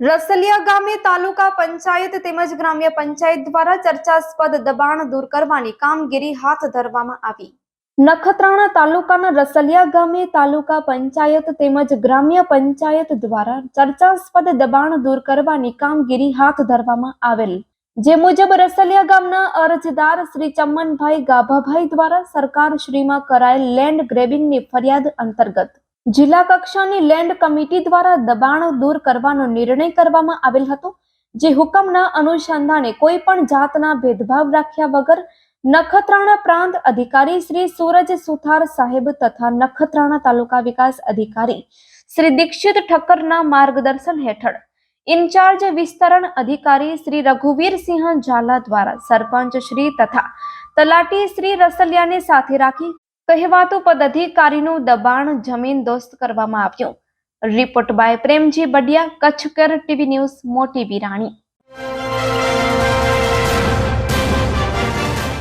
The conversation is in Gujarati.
રસલિયા ગામે તાલુકા પંચાયત તેમજ ગ્રામ્ય પંચાયત દ્વારા ચર્ચાસ્પદ દબાણ દૂર કરવાની કામગીરી હાથ ધરવામાં આવી. નખત્રાણા તાલુકાના રસલિયા ગામે તાલુકા પંચાયત તેમજ ગ્રામ્ય પંચાયત દ્વારા ચર્ચાસ્પદ દબાણ દૂર કરવાની કામગીરી હાથ ધરવામાં આવેલ. જે મુજબ રસલિયા ગામના અરજદાર શ્રી ચમનભાઈ ગાભાભાઈ દ્વારા સરકાર શ્રીમાં કરાયેલ લેન્ડ ગ્રેબિંગની ફરિયાદ અંતર્ગત જિલ્લા કક્ષાની લેન્ડ કમિટી દ્વારા દબાણ દૂર કરવાનો નિર્ણય કરવામાં આવેલ હતો, જે હુકમના અનુસંધાને કોઈ પણ જાતના ભેદભાવ રાખ્યા વગર નખત્રાણા પ્રાંત અધિકારી શ્રી સૂરજ સુથાર સાહેબ તથા નખત્રાણા તાલુકા વિકાસ અધિકારી શ્રી દીક્ષિત ઠક્કરના માર્ગદર્શન હેઠળ ઇન્ચાર્જ વિસ્તરણ અધિકારી શ્રી રઘુવીરસિંહ ઝાલા દ્વારા સરપંચ શ્રી તથા તલાટી શ્રી રસલિયાને સાથે રાખી કહેવાતો પદાધિકારીનું દબાણ જમીન દોસ્ત કરવામાં આવ્યું. Report by Premji Badiya, કચ્છકર TV news, Moti Virani.